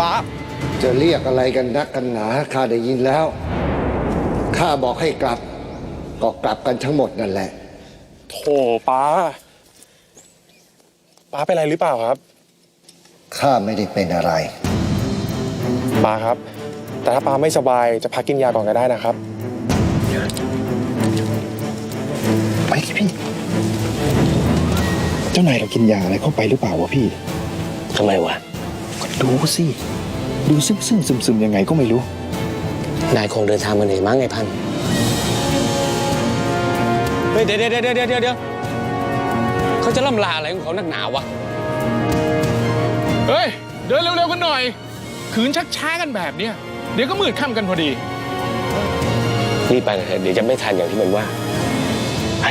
ป้าจะเรียกอะไรกันนักกันหนาข้าได้ยินแล้ว ข้าบอกให้กลับ ก็กลับกันทั้งหมดนั่นแหละ โถป้า ป้าเป็นอะไรหรือเปล่าครับ ข้าไม่ได้เป็นอะไร ป้าครับ แต่ถ้าป้าไม่สบายจะพักกินยาก่อนก็ได้นะครับ ไปสิพี่ เจ้านายเรากินยาอะไรเข้าไปหรือเปล่าวะพี่ ทำไมวะก็ ดูสิ ดูซึมซึมซึมซึมๆยังไงก็ไม่รู้ นายคงเดินทางมาเหนื่อยมั้งไอ้พันธุ์เฮ้ยเดี๋ยวเดี๋ยวเดี๋ยวเดี๋ยวเดี๋ยวเขาจะล่ำลาอะไรของเขานักหนาวะ เฮ้ย เดินเร็วๆกันหน่อย ขืนชักช้ากันแบบเนี้ยเดี๋ยวก็มืดค่ำกันพอดี รีบไปหน่อยเถอะเดี๋ยวจะไม่ทันอย่างที่มันว่า ไป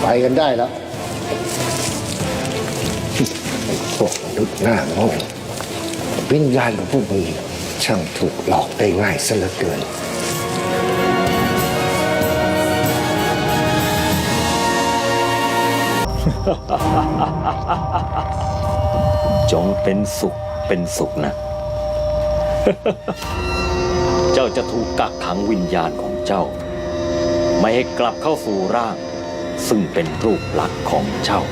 ไปกันได้แล้ว พวกมนุษย์หน้าโง่วิญญาณของพวกมึงช่างถูกหลอกได้ง่ายซะเหลือเกิน จงเป็นสุขเป็นสุขนะ เจ้าจะถูกกักขังวิญญาณของเจ้า ไม่ให้กลับเข้าสู่ร่าง ซึ่งเป็นรูปลักษณ์ของเจ้า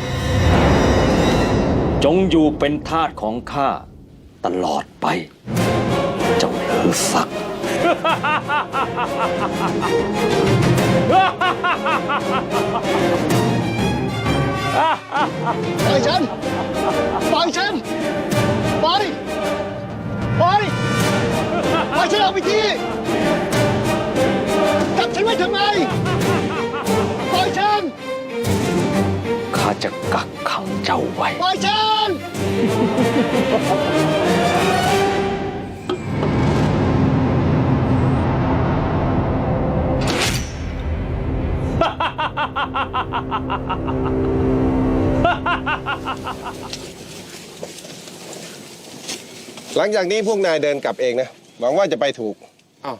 จงอยู่เป็นทาสของข้าตลอดไป เจ้าเลอศักดิ์ปล่อยฉันปล่อยฉันปล่อยปล่อยปล่อยฉันออกไปทีจับฉันไว้ทำไม จะกักขังเจ้าไว้ปล่อยฉันหลังจากนี้พวกนายเดินกลับเองนะ หวังว่าจะไปถูก อ้าว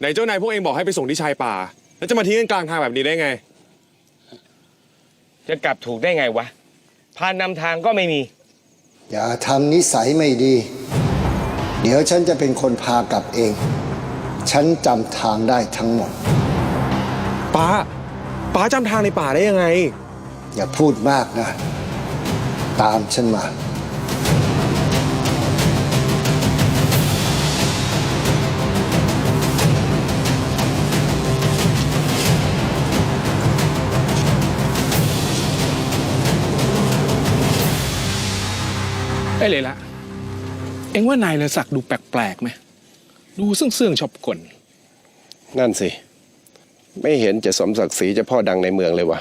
ไหนเจ้านายพวกเองบอกให้ไปส่งที่ชายป่า แล้วจะมาทิ้งกันกลางทางแบบนี้ได้ไง จะกลับถูกได้ไงวะพานนำทางก็ไม่มี อย่าทำนิสัยไม่ดี เดี๋ยวฉันจะเป็นคนพากลับเอง ฉันจำทางได้ทั้งหมด ป้า ป้าจำทางในป่าได้ยังไง อย่าพูดมากนะ ตามฉันมา ไอ้เลยละเอ็งว่านายเลอศักดิ์ดูแปลกๆไหมดูเสื่องๆชอบกลนั่นสิ ไม่เห็นจะสมศักดิ์ศรีเจะพ่อดังในเมืองเลยวะ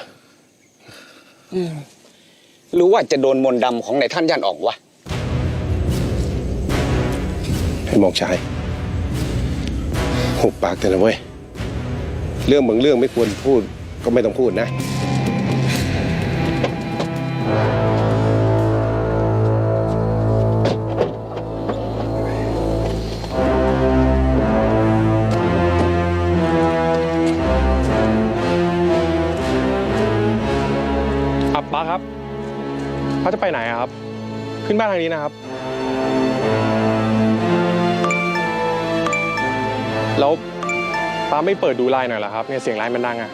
หรือว่าจะโดนมนต์ดำของนายท่านย่านออกวะให้มองชายหุบปากเถอะนะเว้ย เรื่องบางเรื่องไม่ควรพูดก็ไม่ต้องพูดนะ ป้าจะไปไหนอะครับ ขึ้นบ้านทางนี้นะครับ แล้วป้าไม่เปิดดูไลน์หน่อยเหรอครับเนี่ยเสียงไลน์มันดังอะ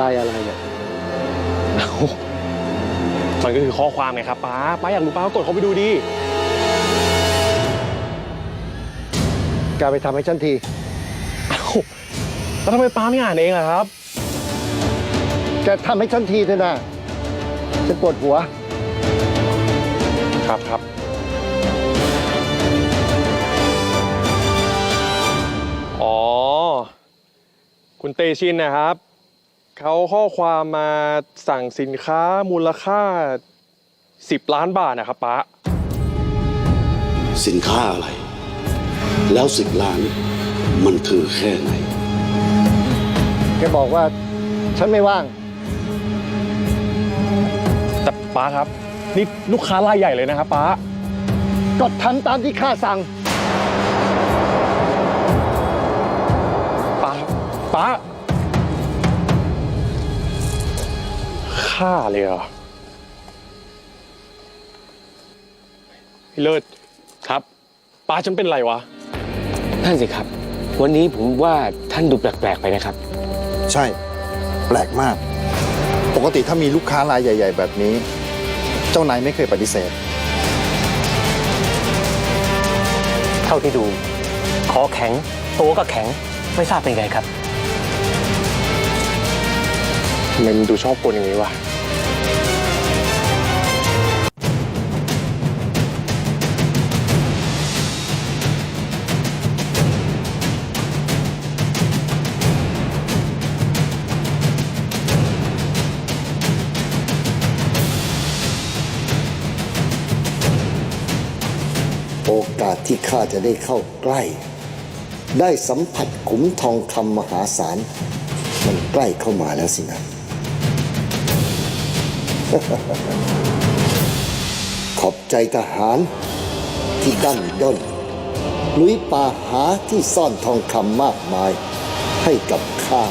ลายอะไรเนี่ยเอ้ามันก็คือข้อความไงครับป้าป้าอยากรู้ป้าก็กดเข้าไปดูดิ แกไปทำให้ฉันทีเอ้า แล้วทำไมป้าไม่อ่านเองล่ะครับ แกทำให้ฉันทีเถอะนะฉันปวดหัว ครับครับ อ๋อ คุณเตชินนะครับ เขาข้อความมาสั่งสินค้ามูลค่า 10 ล้านบาทนะครับป้าสินค้าอะไร แล้วสิบล้าน มันคือแค่ไหน แกบอกว่าฉันไม่ว่าง แต่ป้าครับ นี่ลูกค้ารายใหญ่เลยนะครับป้า ก็ทำตามที่ข้าสั่ง ป้าครับป้าฆ่าเลยเหรอพี่เลิศครับ ป้าฉันเป็นไรวะ นั่นสิครับ วันนี้ผมว่าท่านดูแปลกๆไปนะครับ ใช่ แปลกมาก ปกติถ้ามีลูกค้ารายใหญ่ ๆ แบบนี้ เจ้านายไม่เคยปฏิเสธ เท่าที่ดูคอแข็ง ตัวก็แข็ง ไม่ทราบเป็นไงครับทำไมมันดูชอบกลอย่างนี้วะ โอกาสที่ข้าจะได้เข้าใกล้ ได้สัมผัสขุมทองคำมหาศาล มันใกล้เข้ามาแล้วสินะ ขอบใจทหารที่ดั้นด้นลุยป่าหาที่ซ่อนทองคำมากมายให้กับข้า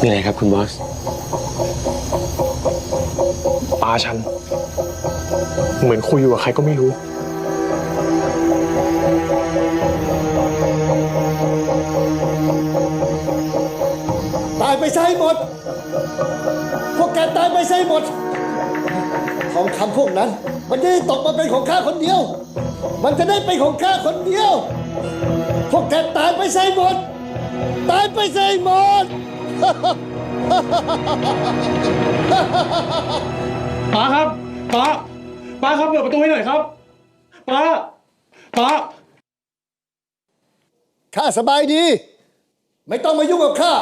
มีอะไรครับคุณบอสป้าฉัน เหมือนคุยอยู่กับใครก็ไม่รู้ ตายไปใช้หมด พวกแกตายไปใช้หมดทองคำพวกนั้น มันจะได้ตกมาเป็นของข้าคนเดียว มันจะได้เป็นของข้าคนเดียว พวกแกตายไปใช้หมด ตายไปใช้หมด ป้าครับป้าป้าครับเปิดประตูให้หน่อยครับป้าป้าข้าสบายดี ไม่ต้องมายุ่งกับข้า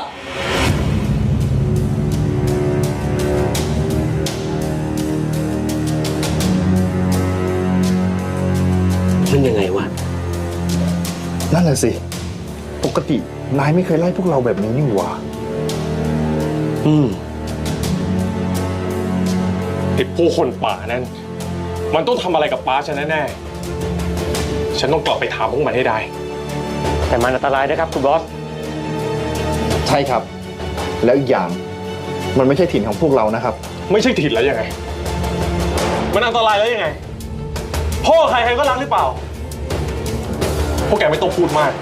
นั่นน่ะสิ ปกตินายไม่เคยไล่พวกเราแบบนี้นี่หว่า อืมไอ้พวกคนป่านั่นมันต้องทำอะไรกับป้าฉันแน่ๆ ฉันต้องกลับไปถามพวกมันให้ได้ แต่มันอันตรายนะครับคุณบอส ใช่ครับ แล้วอีกอย่างมันไม่ใช่ถิ่นของพวกเรานะครับ ไม่ใช่ถิ่นแล้วยังไง มันอันตรายแล้วยังไง พ่อใครใครก็รักหรือเปล่า พวกแกไม่ต้องพูดมาก